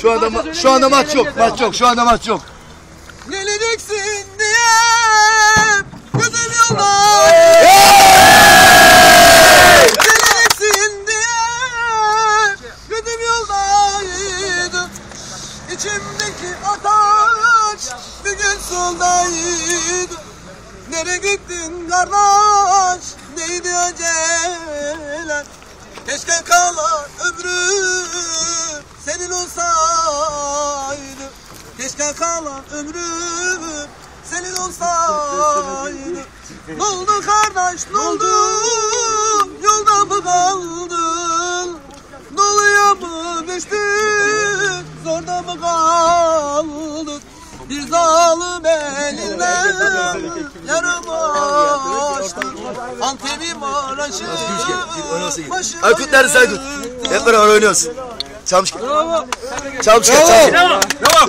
Şu anda şu anda maç yok. Maç yok. Şu anda maç yok. Geleceksin diye gözüm yolda. Geleceksin diye gözüm yoldaydı. İçimdeki ateş bir gün soldaydı. Nereye gittin kardeş? Neydi acelen? Keşke kalan ömrüm senin olsaydı. Keşke kalan ömrüm senin olsaydı. Ne oldu kardeş ne oldu? Yolda mı kaldın? Doluya mı düştün? Zorda mı kaldın? Bir zalim elinden yarım açtın. Antep'im Maraş'ı başına Aykut nerede Aykut? Hep beraber oynuyoruz. Çalmış. Bravo. Çalmış. Çalmış. Bravo. La.